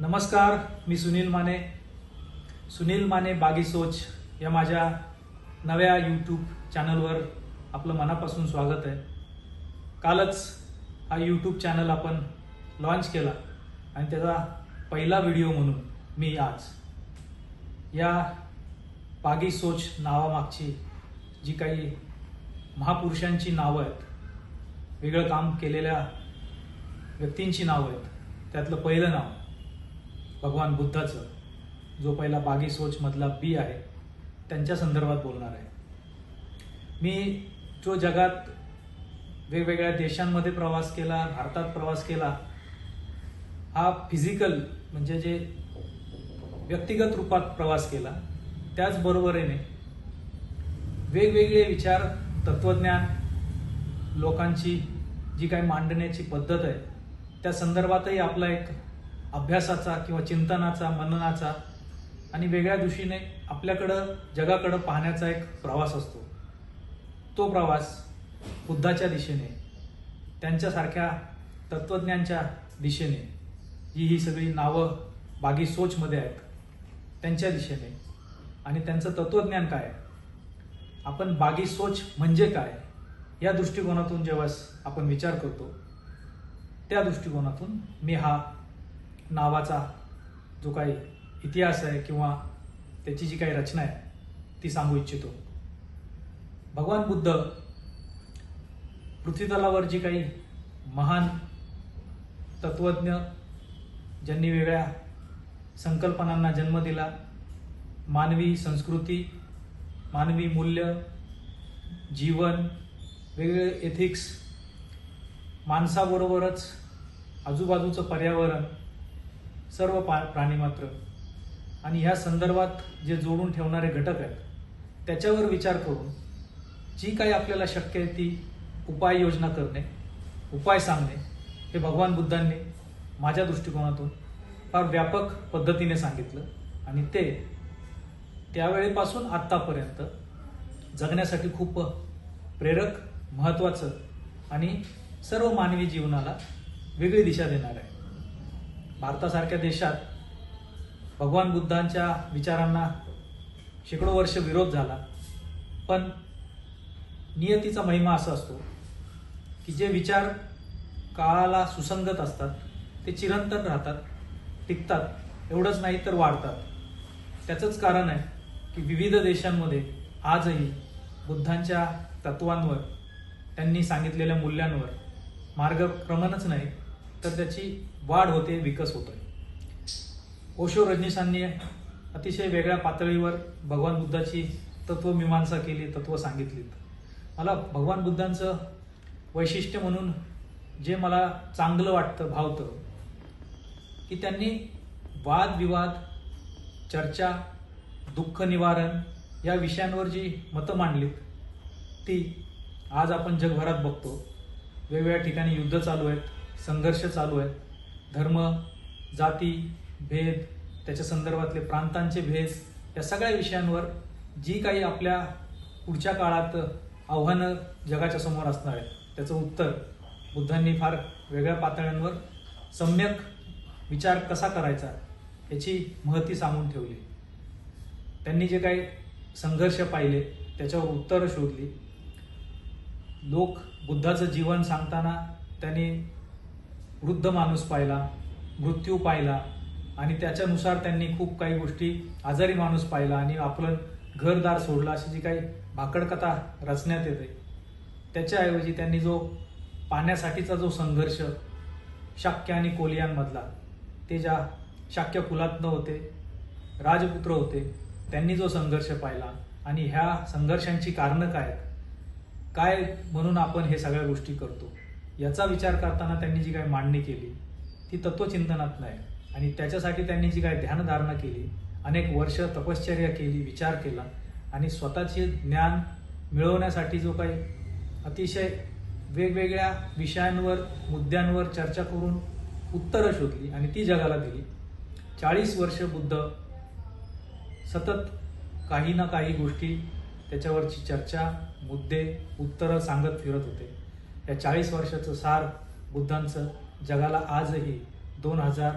नमस्कार मी सुनील माने. सुनील माने बागी सोच या माझ्या नव्या यूट्यूब चॅनलवर आपलं मनापासून स्वागत आहे. कालच हा यूट्यूब चॅनल आपण लॉन्च केला आणि त्याचा पहिला व्हिडिओ म्हणून मी आज या बागी सोच नावामागची जी काही महापुरुषांची नावं आहेत वेगळं काम केलेल्या व्यक्तींची नावं आहेत त्यातलं पहिलं नाव भगवान बुद्धाचं जो पहिला बागी सोच मधला बी आहे त्यांच्या संदर्भात बोलणार आहे. मी जो जगात वेगवेगळ्या देशांमध्ये प्रवास केला भारतात प्रवास केला हा फिजिकल म्हणजे जे व्यक्तिगत रूपात प्रवास केला त्याचबरोबरीने वेगवेगळे विचार तत्वज्ञान लोकांची जी काही मांडण्याची पद्धत आहे त्या संदर्भातही आपला एक अभ्यासाचा किंवा चिंतनाचा मननाचा आणि वेगळ्या दृष्टीने आपल्याकडं जगाकडं पाहण्याचा एक प्रवास असतो. तो प्रवास बुद्धाच्या दिशेने त्यांच्यासारख्या तत्वज्ञांच्या दिशेने जी ही सगळी नावं बागी सोचमध्ये आहेत त्यांच्या दिशेने. आणि त्यांचं तत्वज्ञान काय? आहे आपण बागी सोच म्हणजे काय? या दृष्टिकोनातून जेव्हा आपण विचार करतो त्या दृष्टिकोनातून मी हा नावाचा जो काही इतिहास आहे किंवा त्याची जी काही रचना आहे ती सांगू इच्छितो. भगवान बुद्ध पृथ्वीतलावर जी काही महान तत्वज्ञ ज्यांनी वेगळ्या संकल्पनांना जन्म दिला मानवी संस्कृती मानवी मूल्य जीवन वेगवेगळे एथिक्स माणसाबरोबरच आजूबाजूचं पर्यावरण सर्व पा प्राणीमात्र आणि ह्या संदर्भात जे जोडून ठेवणारे घटक आहेत त्याच्यावर विचार करून जी काही आपल्याला शक्य आहे ती उपाययोजना करणे उपाय सांगणे हे भगवान बुद्धांनी माझ्या दृष्टिकोनातून फार व्यापक पद्धतीने सांगितलं. आणि ते त्यावेळेपासून आत्तापर्यंत जगण्यासाठी खूप प्रेरक महत्त्वाचं आणि सर्व मानवी जीवनाला वेगळी दिशा देणार आहे. भारतासारख्या देशात भगवान बुद्धांच्या विचारांना शेकडो वर्ष विरोध झाला. पण नियतीचा महिमा असा असतो की जे विचार काळाला सुसंगत असतात ते चिरंतन राहतात टिकतात एवढंच नाही तर वाढतात. त्याचंच कारण आहे की विविध देशांमध्ये आजही बुद्धांच्या तत्वांवर त्यांनी सांगितलेल्या मूल्यांवर मार्गक्रमणच नाही. तर त्याची वाढ होते विकास होतोय. ओशो रजनीशांनी अतिशय वेगळ्या पातळीवर भगवान बुद्धाची तत्वमीमांसा केली तत्व सांगितली. मला भगवान बुद्धांचं वैशिष्ट्य म्हणून जे मला चांगलं वाटतं भावतं की त्यांनी वादविवाद चर्चा दुःख निवारण या विषयांवर जी मतं मांडलीत ती आज आपण जगभरात बघतो. वेगवेगळ्या ठिकाणी युद्ध चालू आहेत. संघर्ष चालू आहेत. धर्म जाती भेद त्याच्या संदर्भातले प्रांतांचे भेद या सगळ्या विषयांवर जी काही आपल्या पुढच्या काळात आव्हानं जगाच्या समोर असणार आहेत त्याचं उत्तर बुद्धांनी फार वेगळ्या पातळ्यांवर सम्यक विचार कसा करायचा याची महती सांगून ठेवली. त्यांनी जे काही संघर्ष पाहिले त्याच्यावर उत्तरं शोधली. लोक बुद्धाचं जीवन सांगताना त्यांनी वृद्ध माणूस पाहिला मृत्यू पाहिला आणि त्याच्यानुसार त्यांनी खूप काही गोष्टी आजारी माणूस पाहिला आणि आपलं घरदार सोडला अशी जी काही भाकडकथा रचण्यात येते. त्याच्याऐवजी त्यांनी जो पाण्यासाठीचा जो संघर्ष शाक्य आणि कोलियांमधला ते ज्या शाक्य कुलातनं होते राजपुत्र होते त्यांनी जो संघर्ष पाहिला आणि ह्या संघर्षांची कारणं काय आहेत? काय म्हणून आपण हे सगळ्या गोष्टी करतो? याचा विचार करताना त्यांनी जी काही मांडणी केली ती तत्वचिंतनात नाही. आणि त्याच्यासाठी त्यांनी जी काही ध्यानधारणा केली अनेक वर्ष तपश्चर्या केली विचार केला आणि स्वतःचे ज्ञान मिळवण्यासाठी जो काही अतिशय वेगवेगळ्या विषयांवर मुद्द्यांवर चर्चा करून उत्तरं शोधली आणि ती जगाला दिली. चाळीस वर्ष बुद्ध सतत काही ना काही गोष्टी त्याच्यावरची चर्चा मुद्दे उत्तरं सांगत फिरत होते. या चाळीस वर्षाचं सार बुद्धांचं जगाला आजही दोन हजार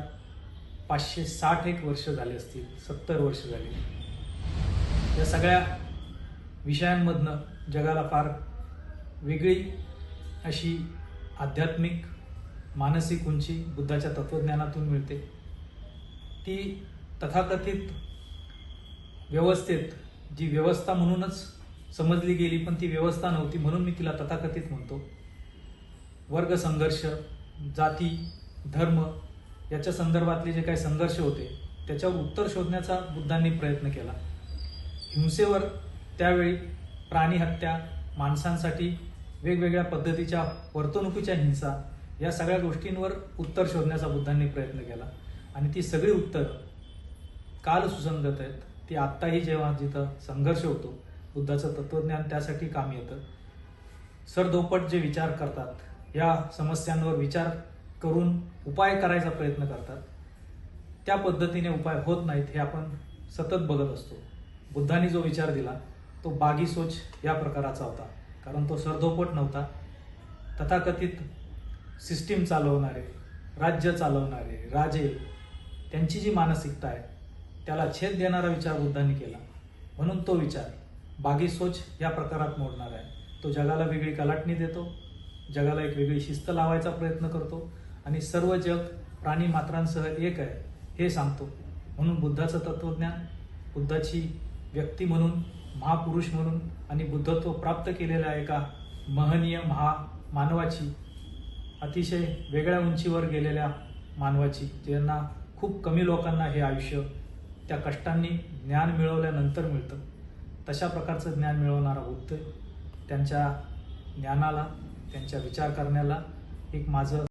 पाचशे साठ एक वर्ष झाले असतील सत्तर वर्ष झाली. या सगळ्या विषयांमधनं जगाला फार वेगळी अशी आध्यात्मिक मानसिक उंची बुद्धाच्या तत्त्वज्ञानातून मिळते. ती तथाकथित व्यवस्थेत जी व्यवस्था म्हणूनच समजली गेली पण ती व्यवस्था नव्हती म्हणून मी तिला तथाकथित म्हणतो. वर्ग संघर्ष जाती धर्म याच्या संदर्भातले जे काही संघर्ष होते त्याच्यावर उत्तर शोधण्याचा बुद्धांनी प्रयत्न केला. हिंसेवर त्यावेळी प्राणी हत्या माणसांसाठी वेगवेगळ्या पद्धतीच्या वर्तणुकीच्या हिंसा या सगळ्या गोष्टींवर उत्तर शोधण्याचा बुद्धांनी प्रयत्न केला. आणि ती सगळी उत्तर काल सुसंगत आहेत. ती आत्ताही जेव्हा जिथं संघर्ष होतो बुद्धाचं तत्वज्ञान त्यासाठी काम येतं. सरदोपट जे विचार करतात या समस्यांवर विचार करून उपाय करायचा प्रयत्न करतात. त्या पद्धतीने उपाय होत नाहीत हे आपण सतत बघत असतो. बुद्धांनी जो विचार दिला तो बागी सोच या प्रकाराचा होता. कारण तो सरधोपट नव्हता. तथाकथित सिस्टीम चालवणारे राज्य चालवणारे राजे त्यांची जी मानसिकता आहे त्याला छेद देणारा विचार बुद्धांनी केला. म्हणून तो विचार बागी सोच या प्रकारात मोडणार आहे. तो जगाला वेगळी कलाटणी देतो जगाला एक वेगळी शिस्त लावायचा प्रयत्न करतो आणि सर्व जग प्राणी मात्रांसह एक आहे हे सांगतो. म्हणून बुद्धाचं तत्वज्ञान बुद्धाची व्यक्ती म्हणून महापुरुष म्हणून आणि बुद्धत्व प्राप्त केलेल्या एका महनीय महा मानवाची अतिशय वेगळ्या उंचीवर गेलेल्या मानवाची ज्यांना खूप कमी लोकांना हे आयुष्य त्या कष्टांनी ज्ञान मिळवल्यानंतर मिळतं. तशा प्रकारचं ज्ञान मिळवणारा बुद्ध त्यांच्या ज्ञानाला त्यांच्या विचार करण्याला एक माझं